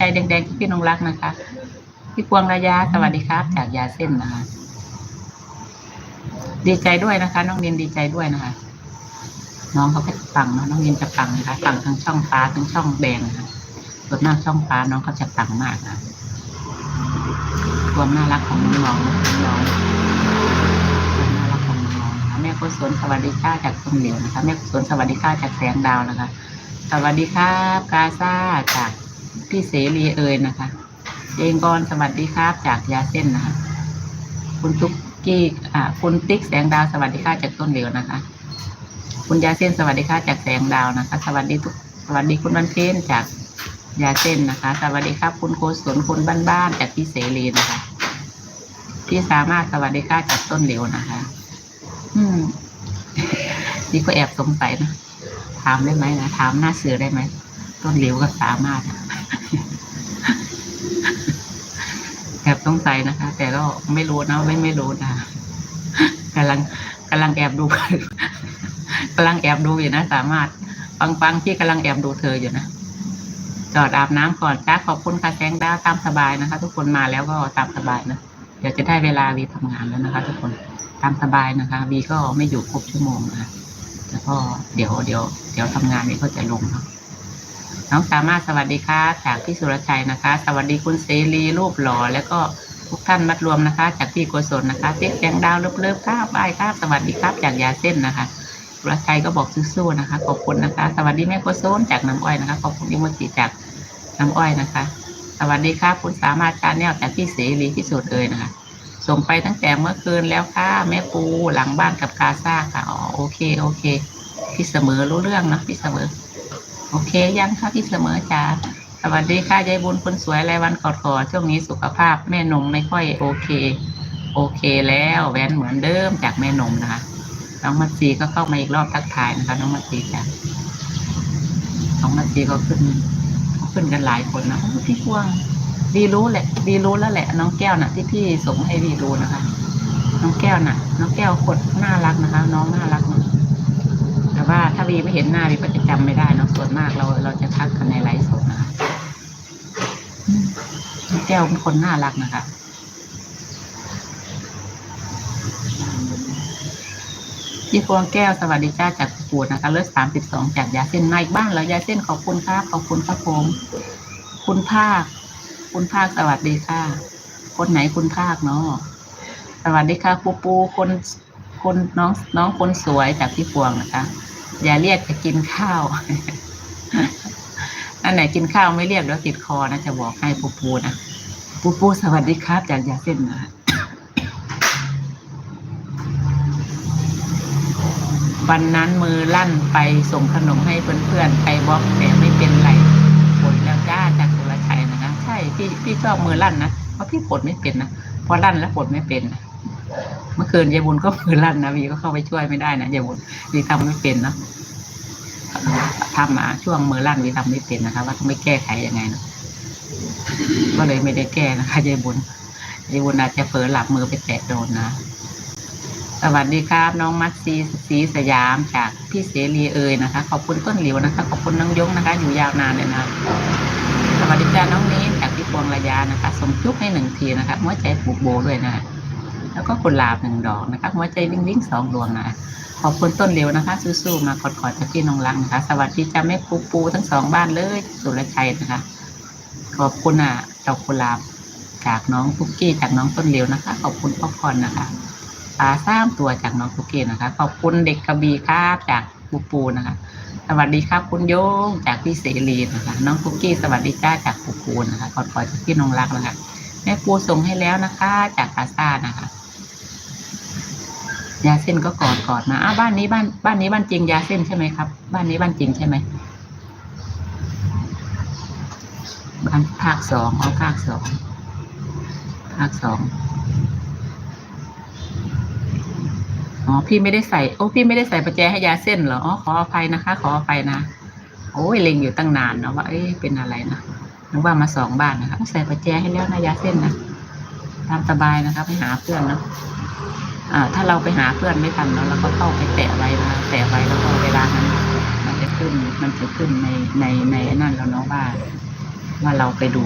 ใจแดงๆที่พี่นงรักนะคะ พี่กวางระยะสวัสดีครับ จากยาเส้นนะคะ ดีใจด้วยนะคะ น้องเรียนดีใจด้วยนะคะ น้องเขาก็จะปังเนาะน้องเรียนจะปังนะคะปังทั้งช่องฟ้าทั้งช่องแดงนะคะส่วนหน้าช่องฟ้าน้องเขาจะปังมากนะความน่ารักของน้องๆน้องความน่ารักของน้องๆนะคะแม่กุศลสวัสดีค่ะจากต้นเหลียวนะคะแม่กุศลสวัสดีค่ะจากแสงดาวนะคะ สวัสดีครับกาซาจาก พี่เสรีเอยนะคะเจงกรสวัสดีครับ จากยาเส้นนะคะ คุณตุ๊กกี้อ่าคุณติ๊กแสงดาวสวัสดีค่ะจากต้นเหลียวนะคะ คุณยาเส้นสวัสดีค่ะจากแสงดาวนะคะ สวัสดีทุกสวัสดีคุณวันเพ็ญจากยาเส้นนะคะ สวัสดีครับ คุณโกศลคุณบ้านๆจากพี่เสรีนะคะพี่สามารถสวัสดีค่ะจากต้นเหลียวนะคะ อืมนี่ก็แอบสงสัยนะถามได้ไหมนะถามหน้าเสือได้ไหมต้นเหลียวก็สามารถ แอบส งสัยนะคะ แต่ก็ไม่รู้นะไม่ไม่รู้นะกำลังกำลังแอบดูกำลังแอบดูอยู่นะ สามารถปังปังพี่กำลังแอบดูเธออยู่นะจอดอาบน้ำก่อนจ้าขอบคุณค่ะแสงดาวตามสบายนะคะ ทุกคนมาแล้วก็ตามสบายนะเดี๋ยวจะได้เวลาวีทำงานแล้วนะคะ ทุกคนตามสบายนะคะวีก็ไม่อยู่ครบชั่วโมงนะคะแล้วก็เดี๋ยวเดี๋ยวเดี๋ยวทำงานวีก็จะลงเนาะ น้องสามารถสวัสดีค่ะจากพี่สุรชัยนะคะ สวัสดีคุณเสรีรูปหล่อแล้วก็ทุกท่านมัดรวมนะคะ จากพี่โกศลนะคะเจ๊กแสงดาวเลิฟๆครับายครับสวัสดีครับจากยาเส้นนะคะสุรชัยก็บอกสู้ๆนะคะ ขอบคุณนะคะ สวัสดีแม่โกโซนจากน้ำอ้อยนะคะขอบคุณอิมจิจากน้ำอ้อยนะคะ สวัสดีครับคุณสามารถชาแนลจากพี่เสรีที่สุดเลยนะคะ ส่งไปตั้งแต่เมื่อคืนแล้วค่ะแม่ปูหลังบ้านกับกาซ่าค่ะอ๋อโอเคโอเค พี่เสมอรู้เรื่องนะพี่เสมอ โอเคยังค่ะพี่เสมอจ้าสวัสดีค่ะยายบุญคนสวยรายวันกอดคอช่วงนี้สุขภาพแม่นมไม่ค่อยโอเค โอเคแล้วแหวนเหมือนเดิมจากแม่นมนะคะน้องมัตซีก็เข้ามาอีกรอบทักทายนะคะน้องมัตซีจ้ะน้องมัตซีก็ขึ้นขึ้นกันหลายคนนะพี่กวางดีรู้แหละดีรู้แล้วแหละ น้องแก้วน่ะ ที่พี่ส่งให้ดีรู้นะคะ น้องแก้วน่ะ น้องแก้วคนน่ารักนะคะ น้องน่ารักนะ ว่าถ้าวีไม่เห็นหน้าวีก็จะจำไม่ได้เนอะส่วนมากเราเราจะทักกันในไลฟ์สดนะคะแก้วเป็นคนน่ารักนะคะพี่พวงแก้วสวัสดีจ้าจากปูดนะคะเลือดสามสิบสองจากยาเส้นในบ้านแล้วยาเส้นขอบคุณครับขอบคุณครับผมคุณภาค คุณภาคสวัสดีค่ะ คนไหนคุณภาคเนาะสวัสดีค่ะปูปูคนคนน้องน้องคนสวยจากพี่พวงนะคะ อย่าเรียกจะกินข้าว อันไหนกินข้าวไม่เรียกแล้วติดคอนะจะบอกให้ปูปูนะปูปูสวัสดีครับจากยาเส้นนะวันนั้นมือลั่นไปส่งขนมให้เพื่อนๆไปบล็อกแต่ไม่เป็นไรผลแล้วจ้าจากสุรชัยนะคะใช่พี่พี่ชอบมือลั่นนะเพราะพี่ปลดไม่เป็นนะพอลั่นแล้วปลดไม่เป็นนะ เมื่อคืนยายบุญก็มือลั่นนะวีก็เข้าไปช่วยไม่ได้นะยายบุญวีทำไม่เป็นเนาะทำมาช่วงมือลั่นวีทำไม่เป็นนะคะว่าต้องไม่แก้ไขยังไงนะก็เลยไม่ได้แก้นะคะยายบุญยายบุญอาจจะเผลอหลับมือไปแตะโดนนะสวัสดีครับ น้องมัดซีสีสยามจากพี่เสรีเอยนะคะ ขอบคุณต้นหลิวนะคะ ขอบคุณน้องยงนะคะ อยู่ยาวนานเลยนะสวัสดีจ้าน้องนี้จากพี่พวงระยานะคะส่งจุ๊บให้หนึ่งทีนะคะหัวใจผูกโบด้วยนะ แล้วก็กุหลาบหนึ่งดอกนะคะหัวใจวิ่งวิ่งสองดวงนะขอบคุณต้นหลิวนะคะสู้ๆมากอดขอจากพี่น้องรักนะคะ สวัสดีจ้าแม่ปูปูทั้งสองบ้านเลยสุรชัยนะคะ ขอบคุณอะดอกกุหลาบจากน้องคุกกี้จากน้องต้นหลิวนะคะ ขอบคุณพ่อพรนะคะปลาสร้างตัวจากน้องคุกกี้นะคะ ขอบคุณเด็กกระบี่ครับจากปูปูนะคะ สวัสดีครับคุณโยงจากพี่เสรีนะคะ น้องคุกกี้สวัสดีจ้าจากปูปูนะคะขอขอจากพี่นงรักนะคะแม่ปูส่งให้แล้วนะคะ จากกาซ่านะคะ ยาเส้นก็กอดกอดมาอ้าบ้านนี้บ้านบ้านนี้บ้านจริงยาเส้นใช่ไหมครับ บ้านนี้บ้านจริงใช่ไหมบ้านภาคสองอ๋อภาคสองภาคสองอ๋อพี่ไม่ได้ใส่โอ้พี่ไม่ได้ใส่ประแจให้ยาเส้นเหรออ๋อขออภัยนะคะ ขออภัยนะโอ้ยเล็งอยู่ตั้งนานนะว่าเอ๊ะเป็นอะไรนะนึกว่ามาสองบ้านนะคะใส่ประแจให้แล้วนะยาเส้นนะตามสบายนะคะไปหาเพื่อนเนาะ ถ้าเราไปหาเพื่อนไม่ทันแล้วเราก็เข้าไปแตะไว้นะแตะไว้แล้วก็เวลานั้นมันจะขึ้นมันจะขึ้นในในในนั่นแล้วเนาะว่าว่าเราไปดู